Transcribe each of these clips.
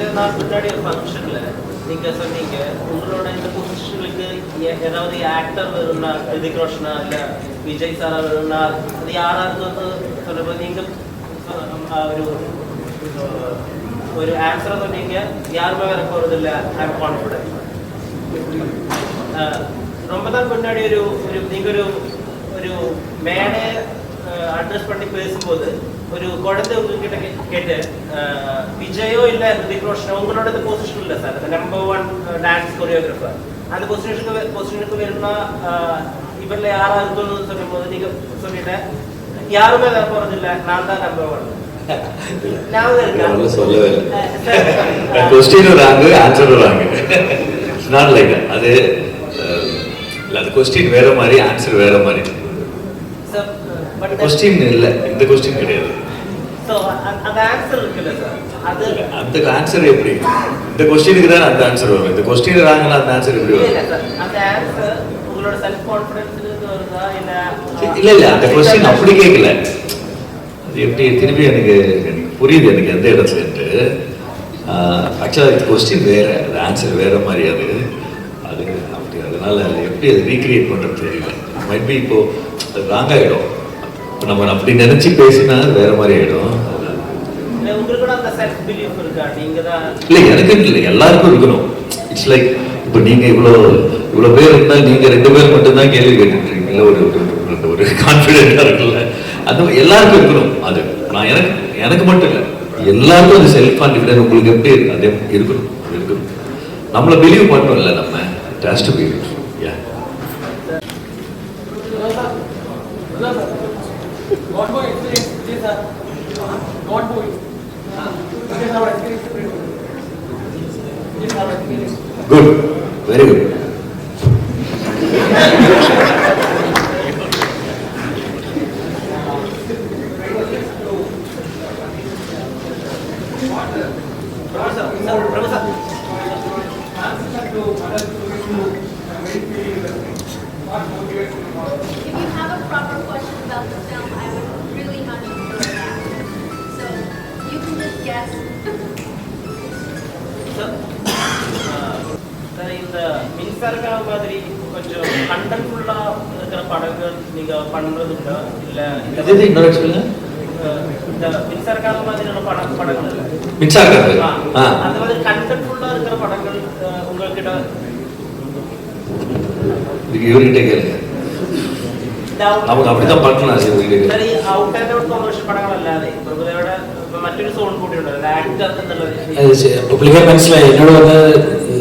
கொஞ்ச நாள் முன்னாடி ஒரு ஃபங்க்ஷன்ல நீங்க சொன்னீங்க உங்களோட இந்த பொசிஷனுக்கு ஏதாவது ஆக்டர் வரும்னா ரிதிக் ரோஷனா இல்ல விஜய் சாரா வரும்னா அது யாரா இருக்குன்னு சொல்லும்போது நீங்க அஹ், ஒரு அஹ், ஒரு ஆன்சரை சொன்னீங்க யாருமே வர போறது இல்ல ஐ எம் கான்ஃபிடன்ட் ரொம்ப நாள் முன்னாடி ஒரு ஒரு நீங்க ஒரு ஒரு மேடை அட்ரஸ் பண்ணி பேசும்போது ஒரு குழந்தை உங்ககிட்ட கே- கேட்டு அஹ், விஜயோ இல்ல ரிதிக் ரோஷனோ உங்களோட இந்த பொசிஷன் இல்ல sir number one dance choreographer அந்த பொசிஷனுக்கு பொசிஷனுக்கு வேணும்னா அஹ், இவர்ல யாரா இருக்குன்னு சொல்லும்போது நீங்க சொல்லிட்ட யாருமே வர போறது இல்ல நான் தான் நம்பர் ஒன் ஞாபகம் இருக்கா? ஒண்ணும் சொல்லவே இல்லை. அஹ், சார், அஹ், கொஸ்டின் வராங்க ஆன்சர் வராங்க நாட் லைக் அது அஹ், இல்ல, அது கொஸ்டின் வேற மாதிரி ஆன்சர் வேற மாதிரி சார், but the- கொஸ்டின் இல்ல இந்த கொஸ்டின் கிடையாது So, அந்த- அந்த ஆன்சர் அந்த எப்படி? இந்த கொஸ்டினுக்கு தான் அந்த ஆன்சர் வரும். இந்த கொஸ்டின் வராங்கன்னா அந்த ஆன்சர் எப்படி வரும்? அந்த இல்ல இல்ல அந்த கொஸ்டின் அப்படி கேட்கல அது எப்படி? திருப்பி எனக்கு புரியுது எனக்கு எந்த இடத்துலன்ட்டு ஆக்சுவலாக இது கொஸ்டின் வேற. அது ஆன்சர் வேற மாதிரி அது. அது அப்படி அதனால அது எப்படி அது ரீக்ரியேட் பண்றது தெரியல. மைட் பி இப்போ அது ராங் இப்போ நம்ம அப்படி நினைச்சு பேசினா அது வேற மாதிரி ஆயிடும். இல்ல, எனக்கு இல்லை. எல்லாருக்கும் இருக்கணும். இட்ஸ் லைக் இப்போ நீங்க இவ்வளோ இவ்வளோ பேர் இருந்தால் நீங்க ரெண்டு பேர் மட்டும்தான் கேள்வி கேட்டுருக்கீங்களா ஒரு ஒரு- கான்ஃபிடென்ட்டாக இருக்குல்ல. மாதிரி எல்லாருக்கும் இருக்கணும். அது நான் எனக்கு எனக்கு மட்டும் இல்லை. எல்லாருக்கும் அது செல்ஃப் கான்ஃபிடென்ட் உங்களுக்கு எப்படி இருக்கு அதே இருக்கணும்? அது இருக்கணும். நம்மளை பிலீவ் பண்ணோம் இல்லை நம்ம it has good very good Thank you. இந்த மின்சாரக்கான மாதிரி கொஞ்சம் கண்டென்ட்ஃபுல்லா இருக்கிற படங்கள் நீங்க பண்றதுண்டா இல்ல இந்த- இது இன்னொரு சொல்லுங்க அஹ், இந்த மின்சாரக்கான மாதிரியான படம் படங்கள் இல்ல மின்சார காப்பு ஆ, ஆ அந்த மாதிரி கண்டென்ட்ஃபுல்லா இருக்கிற படங்கள் அஹ், உங்ககிட்ட இதுக்கு இவர்கிட்ட கேளுங்க നമുക്ക് அப்படிதான் பண்ணலாம் அது இவர்கிட்ட സർ, ഈ ഔട്ട് ആൻഡ് ഔട്ട് കൊമേഴ്ഷ്യൽ പടങ്ങളല്ലാതെ പ്രഭുദേവയുടെ മറ്റൊരു സോൺ കൂടിയുണ്ട് ആക്ടർ എന്നുള്ളത് പുള്ളിക്കാർ മനസ്സിലായി എന്നോട് വന്ന്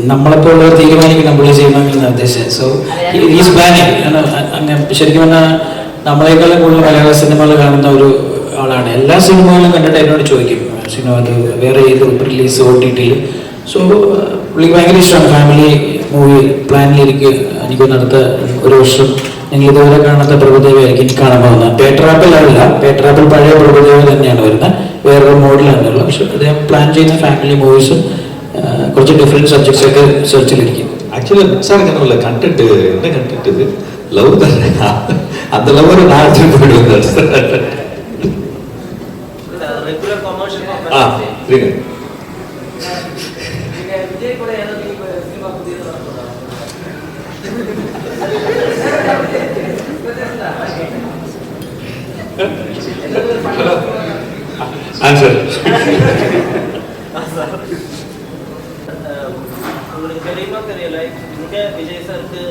നമ്മളെപ്പോലുള്ളവർ തീരുമാനിക്കും നമ്മൾ ചെയ്യണമെങ്കിൽ നിർദ്ദേശം. സോ ഈസ് പ്ലാനിങ് അങ്ങനെ ശരിക്കും പറഞ്ഞാൽ നമ്മളെക്കാളും കൂടുതൽ മലയാള സിനിമകൾ കാണുന്ന ഒരു ആളാണ്. എല്ലാ സിനിമകളും കണ്ടിട്ട് എന്നോട് ചോദിക്കും സിനിമ അത് വേറെ ഏത് റിലീസ് ഒ ടി ടിയിൽ സോ പുള്ളിക്ക് ഭയങ്കര ഇഷ്ടമാണ്. ഫാമിലി മൂവി പ്ലാനിലിരിക്കുക എനിക്കൊന്ന് അടുത്ത ഒരു വർഷം നിങ്ങൾ ഇതുവരെ കാണാത്ത പ്രഭുദേവയായിരിക്കും എനിക്ക് കാണാൻ പോകുന്നത്. പേട്രാപ്പിലല്ല പേട്രാപ്പിൽ പഴയ പ്രഭുദേവ തന്നെയാണ് വരുന്നത്. വേറൊരു മോഡലാണ് പക്ഷെ അദ്ദേഹം പ്ലാൻ ചെയ്യുന്ന ഫാമിലി മൂവീസും കുറച്ച് ഡിഫറെൻറ്റ് സബ്ജക്ട്സ് ഒക്കെ സെർച്ചിലിരിക്കും ஆக்சுவலா மின்சார கனவுல கண்டென்ட் என்ன கண்டென்ட் இது லவ் தானே அந்த லவ்வரை நான் எடுத்துட்டு போயிடுவேன் റെഗുലർ കൊമേഴ്ഷ്യൽ ஆ இருங்க தெரியுமா தெரியல. இங்க விஜய் சாருக்கு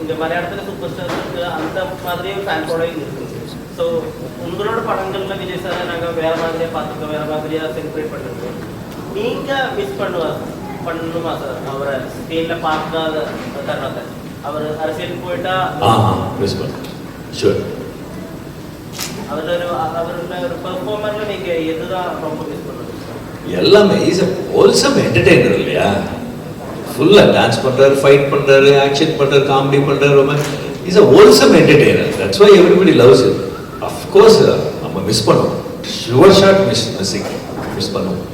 இங்க மலையாளத்துல சூப்பர் ஸ்டாருக்கு அந்த மாதிரியே ஃபேன் ஃபாலோயிங் இருக்கு. ஸோ உங்களோட படங்கள்ல விஜய் சாரை நாங்க வேற மாதிரியா பார்த்துருக்கோம் வேற மாதிரியா செலிப்ரேட் பண்ணிருக்கோம் நீங்க மிஸ் பண்ணுவா பண்ணுமா சார் அவரை ஸ்க்ரீன்ல பார்க்காத தருணத்தை. அவர் அரசியலுக்கு போயிட்டா மிஸ் பண்ண ஷூர் அவரோட ஒரு அவரோட ஒரு பெர்ஃபார்மர்ல நீங்க எதுதான் ரொம்ப மிஸ் பண்ணுவீங்க? எல்லாமே இஸ் அ ஹோல்சம் என்டர்டெய்னர் இல்லையா? ஃபுல்லா டான்ஸ் பண்றாரு ஃபைட் பண்றாரு ஆக்ஷன் பண்ணுறாரு காமெடி பண்ணுறாரு ரொம்ப is a wholesome entertainer that's why everybody loves it of course நம்ம மிஸ் பண்ணுவோம். Sure shot miss missing miss பண்ணுவோம்.